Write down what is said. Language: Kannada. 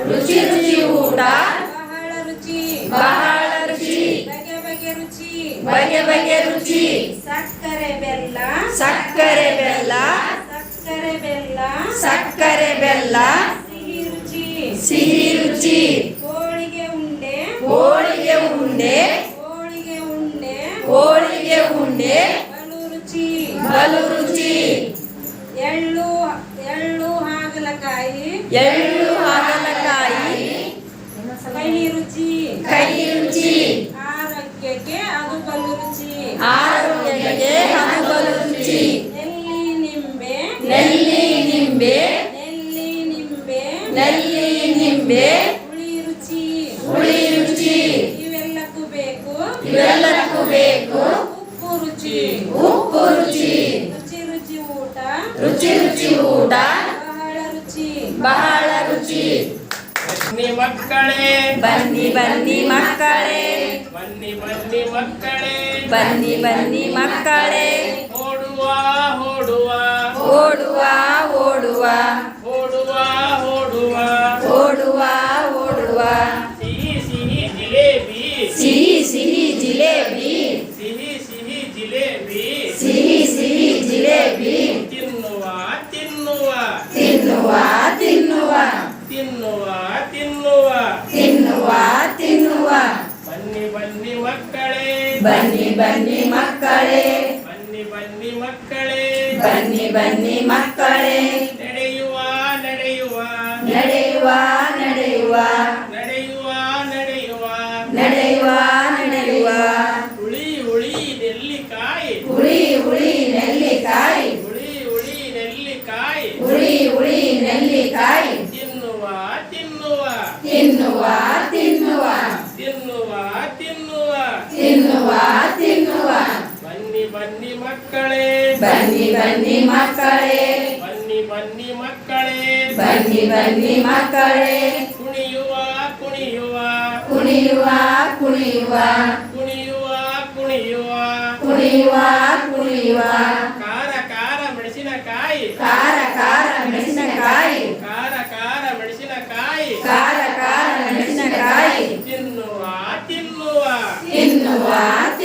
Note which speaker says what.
Speaker 1: ರುಚಿ ರುಚಿ ಊಟ.
Speaker 2: ಬಹಳ ರುಚಿ.
Speaker 1: ಬಹಳ ರುಚಿ.
Speaker 2: ಬಗೆ ಬಗೆ ರುಚಿ.
Speaker 1: ಬಗೆ ಬಗೆ ರುಚಿ.
Speaker 2: ಸಕ್ಕರೆ ಬೆಲ್ಲ.
Speaker 1: ಸಕ್ಕರೆ ಬೆಲ್ಲ.
Speaker 2: ಸಕ್ಕರೆ ಬೆಲ್ಲ.
Speaker 1: ಸಕ್ಕರೆ ಬೆಲ್ಲ.
Speaker 2: ಸಿಹಿ ರುಚಿ.
Speaker 1: ಸಿಹಿ ರುಚಿ.
Speaker 2: ಹೋಳಿಗೆ ಉಂಡೆ.
Speaker 1: ಹೋಳಿಗೆ ಉಂಡೆ.
Speaker 2: ಹೋಳಿಗೆ ಉಂಡೆ.
Speaker 1: ಹೋಳಿಗೆ ಉಂಡೆ.
Speaker 2: ಬಲು ರುಚಿ.
Speaker 1: ಬಲು ರುಚಿ.
Speaker 2: ಎಳ್ಳು ಎಳ್ಳು ಹಾಗಲಕಾಯಿ.
Speaker 1: ಎಳ್ಳು
Speaker 2: ಕಹಿ ರುಚಿ
Speaker 1: ಕಹಿ ರುಚಿ
Speaker 2: ಆರೋಗ್ಯಕ್ಕೆ ಅದು ಬಲು ರುಚಿ
Speaker 1: ಆರೋಗ್ಯಕ್ಕೆ ಅದು ಬಲು ರುಚಿ
Speaker 2: ನೆಲ್ಲಿ ನಿಂಬೆ.
Speaker 1: ನೆಲ್ಲಿ ನಿಂಬೆ.
Speaker 2: ನೆಲ್ಲಿ ನಿಂಬೆ.
Speaker 1: ನೆಲ್ಲಿ ನಿಂಬೆ.
Speaker 2: ಹುಳಿ ರುಚಿ
Speaker 1: ಹುಳಿ ರುಚಿ
Speaker 2: ಇವೆಲ್ಲಕ್ಕೂ ಬೇಕು.
Speaker 1: ಇವೆಲ್ಲಕ್ಕೂ ಬೇಕು.
Speaker 2: ಉಪ್ಪು ರುಚಿ
Speaker 1: ಉಪ್ಪು ರುಚಿ
Speaker 2: ರುಚಿ ರುಚಿ ಊಟ.
Speaker 1: ರುಚಿ ರುಚಿ ಊಟ.
Speaker 2: ಬಹಳ ರುಚಿ.
Speaker 1: ಬಹಳ ರುಚಿ.
Speaker 3: ಬನ್ನಿ ಮಕ್ಕಳೇ.
Speaker 1: ಬನ್ನಿ ಬನ್ನಿ ಮಕ್ಕಳೇ.
Speaker 3: ಬನ್ನಿ ಬನ್ನಿ ಮಕ್ಕಳೇ.
Speaker 1: ಬನ್ನಿ ಬನ್ನಿ ಮಕ್ಕಳೇ.
Speaker 3: ಓಡುವ ಓಡುವ.
Speaker 1: ಓಡುವ ಓಡುವ.
Speaker 3: ಓಡುವ ಓಡುವ.
Speaker 1: ಓಡುವ ಓಡುವ.
Speaker 3: ಸಿಹಿ ಸಿಹಿ ಜಿಲೇಬಿ.
Speaker 1: ಸಿಹಿ ಸಿಹಿ ಜಿಲೇಬಿ.
Speaker 3: ಸಿಹಿ ಸಿಹಿ ಜಿಲೇಬಿ.
Speaker 1: ಸಿಹಿ ಸಿಹಿ ಜಿಲೇಬಿ.
Speaker 3: ತಿನ್ನುವ ತಿನ್ನುವ.
Speaker 1: ತಿನ್ನುವ ತಿನ್ನುವ
Speaker 3: ತಿನ್ನುವ ತಿನ್ನುವ
Speaker 1: ತಿನ್ನುವ ತಿನ್ನುವ
Speaker 3: ಬನ್ನಿ ಬನ್ನಿ ಮಕ್ಕಳೇ
Speaker 1: ಬನ್ನಿ ಬನ್ನಿ ಮಕ್ಕಳೇ.
Speaker 3: ಬನ್ನಿ ಬನ್ನಿ ಮಕ್ಕಳೇ.
Speaker 1: ಬನ್ನಿ ಬನ್ನಿ ಮಕ್ಕಳೇ.
Speaker 3: ನಡೆಯುವ ನಡೆಯುವ.
Speaker 1: ನಡೆಯುವ ನಡೆಯುವ.
Speaker 3: ನಡೆಯುವ ನಡೆಯುವ.
Speaker 1: ನಡೆಯುವ ನಡೆಯುವ.
Speaker 3: ಹುಳಿ ಹುಳಿ ನೆಲ್ಲಿಕಾಯಿ
Speaker 1: ಹುಳಿ ಹುಳಿ ನೆಲ್ಲಿಕಾಯಿ
Speaker 3: ಹುಳಿ ಹುಳಿ ನೆಲ್ಲಿಕಾಯಿ
Speaker 1: ಹುಳಿ ಹುಳಿ ನೆಲ್ಲಿಕಾಯಿ
Speaker 3: ತಿನ್ನುವ ತಿನ್ನುವ
Speaker 1: ತಿನ್ನುವ. ತಿನ್ನುವ
Speaker 3: ತಿನ್ನುವ ತಿನ್ನುವ
Speaker 1: ತಿನ್ನುವ
Speaker 3: ಬನ್ನಿ ಬನ್ನಿ ಮಕ್ಕಳೇ
Speaker 1: ಬನ್ನಿ ಬನ್ನಿ ಮಕ್ಕಳೇ
Speaker 3: ಬನ್ನಿ ಬನ್ನಿ ಮಕ್ಕಳೇ
Speaker 1: ಬನ್ನಿ ಬನ್ನಿ ಮಕ್ಕಳೇ
Speaker 3: ಕುಣಿಯುವ ಕುಣಿಯುವ
Speaker 1: ಕುಣಿಯುವ ಕುಣಿಯುವ
Speaker 3: ಕುಣಿಯುವ ಕುಣಿಯುವ
Speaker 1: ಕುಣಿಯುವ ಕುಣಿಯುವ ಕಾರ ಕಾರ ಮೆಣಸಿನಕಾಯಿ ಕಾರ ಕಾರ ಮೆಣಸಿನಕಾಯಿ Innovati.